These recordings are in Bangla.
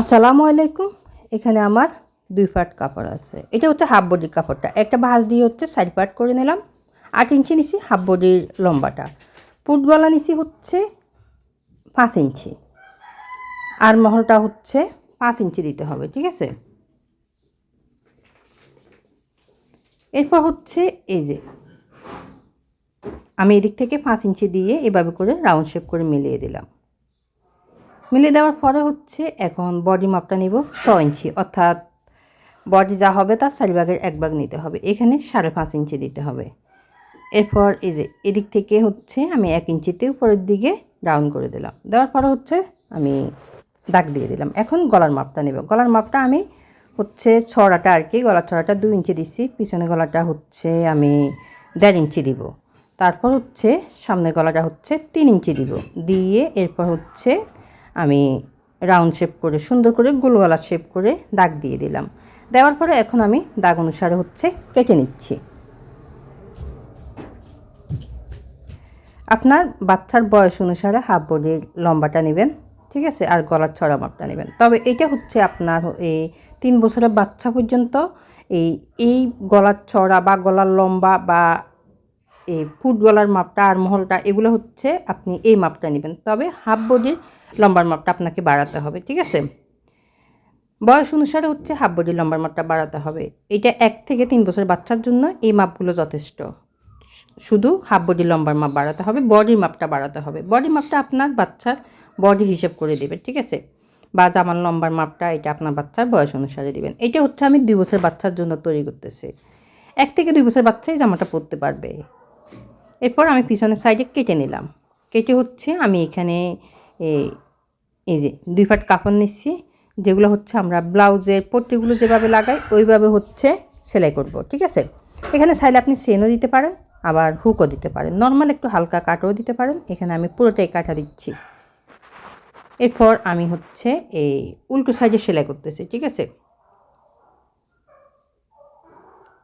আসসালামু আলাইকুম। এখানে আমার দুই পাট কাপড় আছে। এটা হচ্ছে হাফ বডির কাপড়টা। একটা ভাঁজ দিয়ে হচ্ছে সাইড পাট করে নিলাম। আট ইঞ্চি নিছি হাফ বডির লম্বাটা। পুট গলা নিছি হচ্ছে পাঁচ ইঞ্চি। আর মহলটা হচ্ছে পাঁচ ইঞ্চি দিতে হবে, ঠিক আছে? এরপর হচ্ছে এই যে, আমি এদিক থেকে পাঁচ ইঞ্চি দিয়ে এভাবে করে রাউন্ড শেপ করে মিলিয়ে দিলাম। মিলিয়ে দেওয়ার পরে হচ্ছে এখন বডি মাপটা নিব ছ ইঞ্চি, অর্থাৎ বডি যা হবে তার চারি ভাগের এক ভাগ নিতে হবে। এখানে সাড়ে পাঁচ ইঞ্চি দিতে হবে। এরপর এই যে এদিক থেকে হচ্ছে আমি এক ইঞ্চিতে উপরের দিকে ডাউন করে দিলাম। দেওয়ার পরে হচ্ছে আমি দাগ দিয়ে দিলাম। এখন গলার মাপটা নেব। গলার মাপটা আমি হচ্ছে ছড়াটা আর কি, গলার ছড়াটা দুই ইঞ্চি দিচ্ছি পিছনে গলাটা হচ্ছে আমি দেড় ইঞ্চি দিব। তারপর হচ্ছে সামনের গলাটা হচ্ছে তিন ইঞ্চি দিব। দিয়ে এরপর হচ্ছে আমি রাউন্ড শেপ করে, সুন্দর করে গোল গলার শেপ করে দাগ দিয়ে দিলাম। দেওয়ার পরে এখন আমি দাগ অনুসারে হচ্ছে কেটে নিচ্ছি। আপনার বাচ্চার বয়স অনুসারে হাফ বডির লম্বাটা নেবেন, ঠিক আছে? আর গলার ছড়া মাপটা নেবেন। তবে এটা হচ্ছে আপনার এই তিন বছরের বাচ্চা পর্যন্ত এই এই গলার ছড়া বা গলার লম্বা বা এই ফুট গলার মাপটা আর মহলটা, এগুলো হচ্ছে আপনি এই মাপটা নেবেন। তবে হাফ বডির লম্বার মাপটা আপনাকে বাড়াতে হবে, ঠিক আছে? বয়স অনুসারে হচ্ছে হাফ বডির লম্বার মাপটা বাড়াতে হবে। এটা এক থেকে তিন বছর বাচ্চার জন্য এই মাপগুলো যথেষ্ট। শুধু হাফ বডি লম্বার মাপ বাড়াতে হবে বডির মাপটা বাড়াতে হবে। বডি মাপটা আপনার বাচ্চার বডি হিসেব করে দেবে, ঠিক আছে? বা জামার লম্বার মাপটা এটা আপনার বাচ্চার বয়স অনুসারে দেবেন। এটা হচ্ছে আমি দুই বছর বাচ্চার জন্য তৈরি করতেছি। এক থেকে দুই বছর বাচ্চাই জামাটা পরতে পারবে। এরপর আমি পিছনের সাইডে কেটে নিলাম। কেটে হচ্ছে আমি এখানে এই যে দুই ফাট কাপড় নিচ্ছি, যেগুলো হচ্ছে আমরা ব্লাউজের পট্টিগুলো যেভাবে লাগাই, ওইভাবে হচ্ছে সেলাই করব, ঠিক আছে? এখানে চাইলে আপনি সেনও দিতে পারেন, আবার হুকও দিতে পারেন। নর্মাল একটু হালকা কাটও দিতে পারেন, এখানে আমি পুরোটাই কাটা দিচ্ছি। এরপর আমি হচ্ছে এই উল্টো সাইডে সেলাই করতেছি, ঠিক আছে?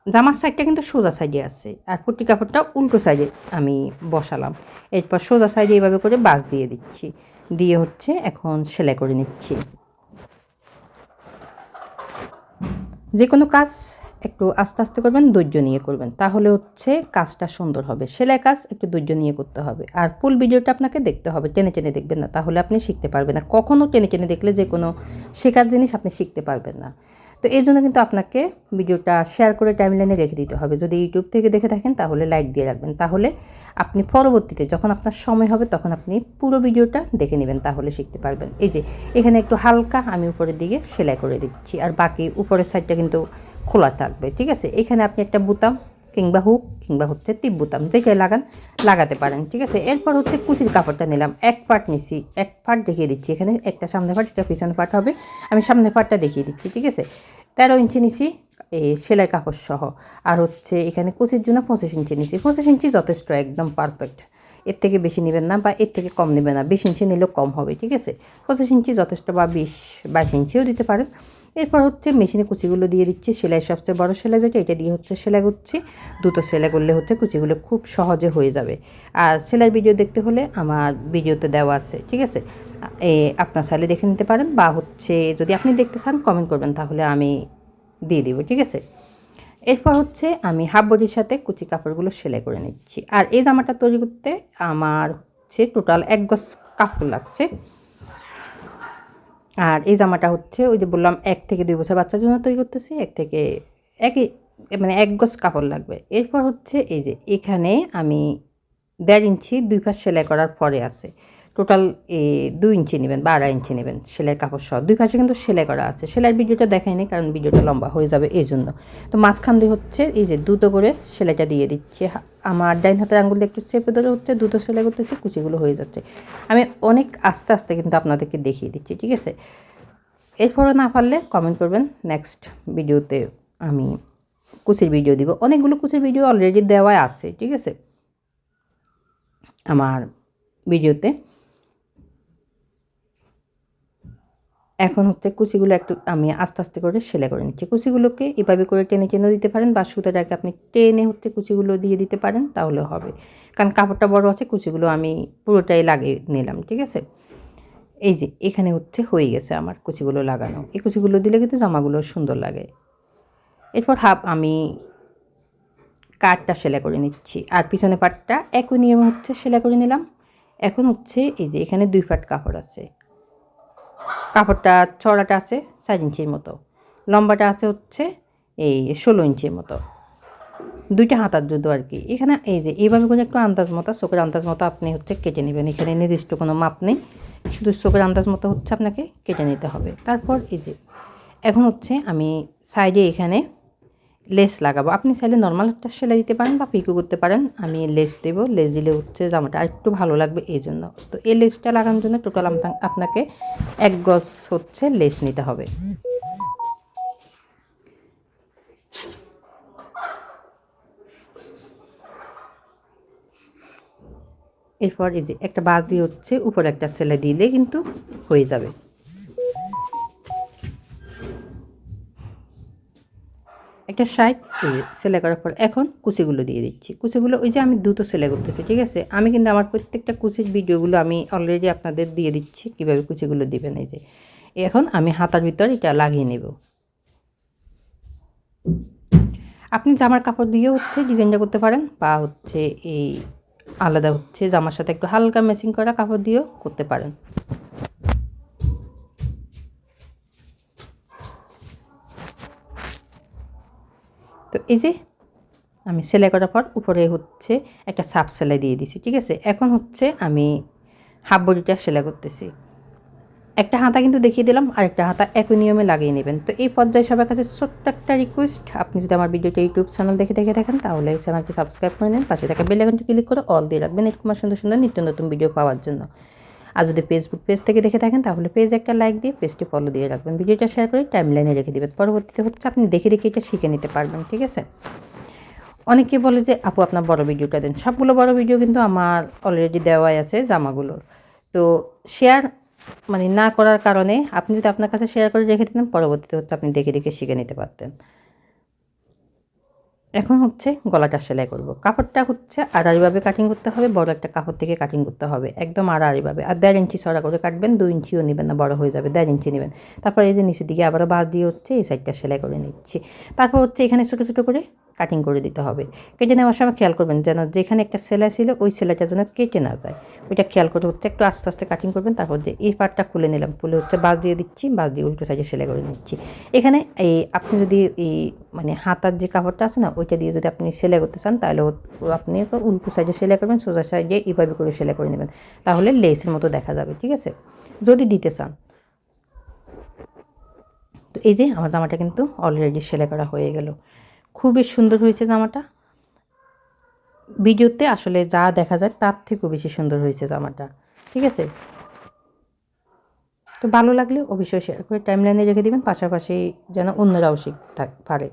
জামার সাইডটা কিন্তু সোজা সাইডে আছে আর পট্টি কাপড়টা উল্টো সাইডে আমি বসালাম। এরপর সোজা সাইডে এইভাবে করে বাস দিয়ে দিচ্ছি। দিয়ে হচ্ছে এখন সেলাই করে নিচ্ছি। যে কোনো কাজ একটু আস্তে আস্তে করবেন, ধৈর্য নিয়ে করবেন, তাহলে হচ্ছে কাজটা সুন্দর হবে। সেলাই কাজ একটু ধৈর্য নিয়ে করতে হবে। আর ফুল ভিডিওটা আপনাকে দেখতে হবে, টেনে টেনে দেখবেন না, তাহলে আপনি শিখতে পারবেন না। কখনও টেনে টেনে দেখলে যে কোনো শেখার জিনিস আপনি শিখতে পারবেন না। তো এই জন্য কিন্তু আপনাকে ভিডিওটা শেয়ার করে টাইম লাইনে রেখে দিতে হবে। যদি ইউটিউব থেকে দেখে থাকেন, তাহলে লাইক দিয়ে রাখবেন। তাহলে আপনি পরবর্তীতে যখন আপনার সময় হবে, তখন আপনি পুরো ভিডিওটা দেখে নেবেন, তাহলে শিখতে পারবেন। এই যে, এখানে একটু হালকা আমি উপরের দিকে সেলাই করে দিচ্ছি, আর বাকি উপরের সাইডটা কিন্তু খোলা থাকবে, ঠিক আছে? এখানে আপনি একটা বুতাম কিংবা হুক কিংবা হচ্ছে টিপ বুতাম যেটাই লাগান, লাগাতে পারেন, ঠিক আছে? এরপর হচ্ছে কুচির কাপড়টা নিলাম। এক পার্ট নিছি, এক পার্ট দেখিয়ে দিচ্ছি। এখানে একটা সামনে পার্ট একটা পিছনে পার্ট হবে। আমি সামনে পার্টটা দেখিয়ে দিচ্ছি, ঠিক আছে? তেরো ইঞ্চি নিছি এই সেলাই কাপড় সহ। আর হচ্ছে এখানে কুচির জন্য পঁচিশ ইঞ্চি নিছি। পঁচিশ ইঞ্চি যথেষ্ট, একদম পারফেক্ট এর থেকে বেশি নেবেন না বা এর থেকে কম নেবেন না। বিশ ইঞ্চি নিলেও কম হবে, ঠিক আছে? পঁচিশ ইঞ্চি যথেষ্ট বা বিশ, বাইশ ইঞ্চিও দিতে পারেন। এরপর হচ্ছে মেশিনে কুচিগুলো দিয়ে দিচ্ছি, সেলাই সবচেয়ে বড় সেলাই যেটা, এটা দিয়ে হচ্ছে সেলাই করছি। দুটো সেলাই করলে হচ্ছে কুচিগুলো খুব সহজে হয়ে যাবে। আর সেলাই ভিডিও দেখতে হলে আমার ভিডিওতে দেওয়া আছে, ঠিক আছে? আপনার চাইলে দেখে নিতে পারেন বা হচ্ছে যদি আপনি দেখতে চান কমেন্ট করবেন, তাহলে আমি দিয়ে দিব, ঠিক আছে? এরপর হচ্ছে আমি হাফ বডির সাথে কুচি কাপড়গুলো সেলাই করে নিচ্ছি। আর এই জামাটা তৈরি করতে আমার হচ্ছে টোটাল এক গজ কাপড় লাগছে। আর এই জামাটা হচ্ছে ওই যে বললাম এক থেকে দুই বছর বাচ্চার জন্য তৈরি করতেছি, এক থেকে একই মানে এক গজ কাপড় লাগবে। এরপর হচ্ছে এই যে এখানে আমি দেড় ইঞ্চি দুই পাশ সেলাই করার পরে আছে। টোটাল দুই ইঞ্চি নেবেন বা আড়াই ইঞ্চি নেবেন সেলাই কাপড় সহ। দুই পাশে কিন্তু সেলাই করা আছে। সেলাইয়ের ভিডিওটা দেখায়নি কারণ ভিডিওটা লম্বা হয়ে যাবে এই জন্য তো মাঝখান দিয়ে হচ্ছে এই যে দুটো করে সেলাইটা দিয়ে দিচ্ছি আমার ডাইন হাতের আঙুল একটু চেপে ধরে হচ্ছে, দুটো সেলাই করতেছি, কুচিগুলো হয়ে যাচ্ছে। আমি অনেক আস্তে আস্তে কিন্তু আপনাদেরকে দেখিয়ে দিচ্ছি, ঠিক আছে? এরপরে না পারলে কমেন্ট করবেন নেক্সট ভিডিওতে আমি কুচির ভিডিও দিব। অনেকগুলো কুচির ভিডিও অলরেডি দেওয়াই আছে, ঠিক আছে? আমার ভিডিওতে। এখন হচ্ছে কুচিগুলো একটু আমি আস্তে আস্তে করে সেলাই করে নিচ্ছি। কুচিগুলোকে এভাবে করে টেনে টেনে দিতে পারেন বা সুতাটাকে আপনি টেনে হচ্ছে কুচিগুলো দিয়ে দিতে পারেন তাহলে হবে। কারণ কাপড়টা বড় আছে, কুচিগুলো আমি পুরোটাই লাগিয়ে নিলাম, ঠিক আছে? এই যে, এখানে হচ্ছে হয়ে গেছে আমার কুচিগুলো লাগানো। এই কুচিগুলো দিলে কিন্তু জামাগুলো সুন্দর লাগে। এরপর হাফ আমি কাঠটা সেলাই করে নিচ্ছি। আর পিছনে পাটটা একই নিয়মে হচ্ছে সেলাই করে নিলাম। এখন হচ্ছে এই যে, এখানে দুই পাট কাপড় আছে। কাপড়টা চড়াটা আছে সাত ইঞ্চির মতো। লম্বাটা আছে হচ্ছে এই ষোলো ইঞ্চির মতো। দুইটা হাতার জুতো আর কি। এখানে এই যে এইভাবে করে একটু আন্দাজ মতো, চোখের আন্দাজ মতো আপনি হচ্ছে কেটে নেবেন। এখানে নির্দিষ্ট কোনো মাপ নেই। শুধু চোখের আন্দাজ মতো হচ্ছে আপনাকে কেটে নিতে হবে। তারপর এই যে এখন হচ্ছে আমি সাইডে এখানে লেস লাগাবো। আপনি চাইলে নর্মাল একটা সেলাই দিতে পারেন বা পিকো করতে পারেন। আমি লেস দেবো, লেস দিলে হচ্ছে জামাটা আরেকটু ভালো লাগবে এই জন্য তো এই লেসটা লাগানোর জন্য টোটাল আপনাকে এক গজ হচ্ছে লেস নিতে হবে। এরপর এই যে একটা বাস দিয়ে হচ্ছে উপরে একটা সেলাই দিলে কিন্তু হয়ে যাবে। একটা সাইড সেলাই করার পর এখন কুচিগুলো দিয়ে দিচ্ছি। কুচিগুলো ওই যে আমি দ্রুত সেলাই করতেছি, ঠিক আছে? আমি কিন্তু আমার প্রত্যেকটা কুচির ভিডিওগুলো আমি অলরেডি আপনাদের দিয়ে দিচ্ছি, কীভাবে কুচিগুলো দিবেন এই যে। এখন আমি হাতার ভিতর এটা লাগিয়ে নেব। আপনি জামার কাপড় দিয়েও হচ্ছে ডিজাইনটা করতে পারেন বা হচ্ছে এই আলাদা হচ্ছে জামার সাথে একটু হালকা ম্যাচিং করা কাপড় দিয়েও করতে পারেন। তো এই যে আমি সেলাই করার পর উপরে হচ্ছে একটা সাপ সেলাই দিয়ে দিছি, ঠিক আছে? এখন হচ্ছে আমি হাফ বডিটা সেলাই করতেছি। একটা হাতা কিন্তু দেখিয়ে দিলাম আর একটা হাতা একই নিয়মে লাগিয়ে নেবেন। তো এই পর্যায়ে সবার কাছে ছোট্ট একটা রিকোয়েস্ট আপনি যদি আমার ভিডিওটা ইউটিউব চ্যানেল দেখে দেখে থাকেন, তাহলে চ্যানেলটি সাবস্ক্রাইব করে নেন, পাশে থাকা বেল আইকনটি ক্লিক করে অল দিয়ে রাখবেন, এরকম সুন্দর সুন্দর নিত্য নতুন ভিডিও পাওয়ার জন্য। আর যদি ফেসবুক পেজ থেকে দেখে থাকেন, তাহলে পেজ একটা লাইক দিয়ে পেজটি ফলো দিয়ে রাখবেন। ভিডিওটা শেয়ার করে টাইম লাইনে রেখে দেবেন। পরবর্তীতে হচ্ছে আপনি দেখে দেখে এটা শিখে নিতে পারবেন, ঠিক আছে? অনেকে বলে যে, আপু, আপনার বড় ভিডিওটা দেন। সবগুলো বড় ভিডিও কিন্তু আমার অলরেডি দেওয়াই আছে জামাগুলোর। তো শেয়ার মানে না করার কারণে আপনি যদি আপনার কাছে শেয়ার করে রেখে দিতেন, পরবর্তীতে হচ্ছে আপনি দেখে দেখে শিখে নিতে পারতেন। এখন হচ্ছে গলাটা সেলাই করব। কাপড়টা হচ্ছে আড়াড়িভাবে কাটিং করতে হবে, বড় একটা কাপড় থেকে কাটিং করতে হবে, একদম আড়াআড়িভাবে। আর দেড় ইঞ্চি সরা করে কাটবেন দু ইঞ্চিও নেবেন না, বড় হয়ে যাবে, দেড় ইঞ্চি নেবেন। তারপর এই যে নিচের দিকে আবারও বাদ দিয়ে হচ্ছে এই সাইডটা সেলাই করে নিচ্ছি। তারপর হচ্ছে এখানে ছোটো ছোটো করে কাটিং করে দিতে হবে। কেটে নেওয়ার সময় খেয়াল করবেন যেন যেখানে একটা সেলাই ছিল, ওই সেলাইটা যেন কেটে না যায়। ওইটা খেয়াল করে হচ্ছে, একটু আস্তে আস্তে কাটিং করবেন, তারপর যে এই পার্টটা খুলে নিলাম, খুলে হচ্ছে বাস দিয়ে দিচ্ছি বাস দিয়ে উল্টো সাইডে সেলাই করে নিচ্ছি। এখানে এই আপনি যদি এই মানে হাতার যে কাপড়টা আছে না, ওইটা দিয়ে যদি আপনি সেলাই করতে চান, তাহলে আপনি উল্টো সাইডে সেলাই করবেন, সোজা সাইডে এইভাবে করে সেলাই করে নেবেন। তাহলে লেসের মতো দেখা যাবে, ঠিক আছে? যদি দিতে চান। তো এই যে আমার জামাটা কিন্তু অলরেডি সেলাই করা হয়ে গেল। খুবই সুন্দর হয়েছে জামাটা। ভিডিওতে আসলে যা দেখা যায় তার থেকেও বেশি সুন্দর হয়েছে জামাটা, ঠিক আছে? তো ভালো লাগলে অবশ্যই শেয়ার করে টাইম লাইনে রেখে দেবেন, পাশাপাশি যেন অন্যরাও শিখ থাক পারে।